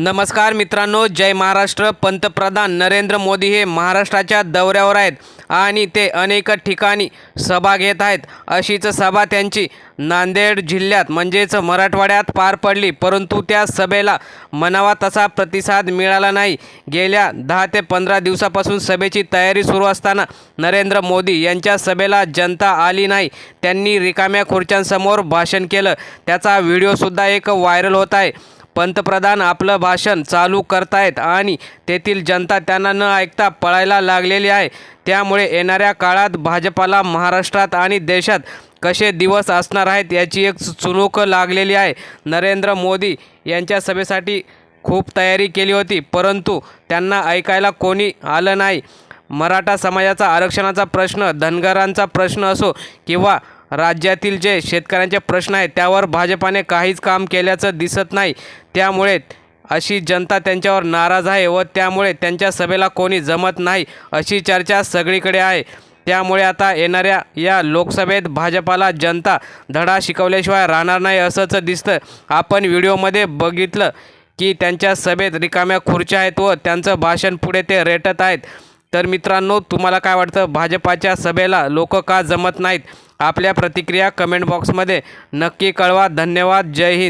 नमस्कार मित्रांनो जय महाराष्ट्र. पंतप्रधान नरेंद्र मोदी हे महाराष्ट्राच्या दौऱ्यावर आहेत आणि ते अनेक ठिकाणी सभा घेत आहेत. अशीच सभा त्यांची नांदेड जिल्ह्यात म्हणजेच मराठवाड्यात पार पडली. परंतु त्या सभेला म्हणावा तसा प्रतिसाद मिळाला नाही. गेल्या दहा ते पंधरा दिवसापासून सभेची तयारी सुरू असताना नरेंद्र मोदी यांच्या सभेला जनता आली नाही. त्यांनी रिकाम्या खुर्च्यांसमोर भाषण केलं. त्याचा व्हिडिओसुद्धा एक व्हायरल होत आहे. पंतप्रधान आपलं भाषण चालू करतायत आणि तेथील जनता त्यांना न ऐकता पळायला लागलेली आहे. त्यामुळे येणाऱ्या काळात भाजपाला महाराष्ट्रात आणि देशात कसे दिवस असणार आहेत याची एक चुणूक लागलेली आहे. नरेंद्र मोदी यांच्या सभेसाठी खूप तयारी केली होती परंतु त्यांना ऐकायला कोणी आलं नाही. मराठा समाजाचा आरक्षणाचा प्रश्न धनगरांचा प्रश्न असो किंवा राज्यातील जे शेतकऱ्यांचे प्रश्न आहेत त्यावर भाजपाने काहीच काम केल्याचं दिसत नाही. त्यामुळे अशी जनता त्यांच्यावर नाराज आहे व त्यामुळे त्यांच्या सभेला कोणी जमत नाही अशी चर्चा सगळीकडे आहे. त्यामुळे आता येणाऱ्या या लोकसभेत भाजपाला जनता धडा शिकवल्याशिवाय राहणार नाही असंच दिसतं. आपण व्हिडिओमध्ये बघितलं की त्यांच्या सभेत रिकाम्या खुर्च्या आहेत व त्यांचं भाषण पुढे ते रेटत आहेत. तर मित्रांनो तुम्हाला काय वाटतं? भाजपाच्या सभेला लोक का जमत नाहीत? आपल्या प्रतिक्रिया कमेंट बॉक्समध्ये नक्की कळवा. धन्यवाद. जय हिंद.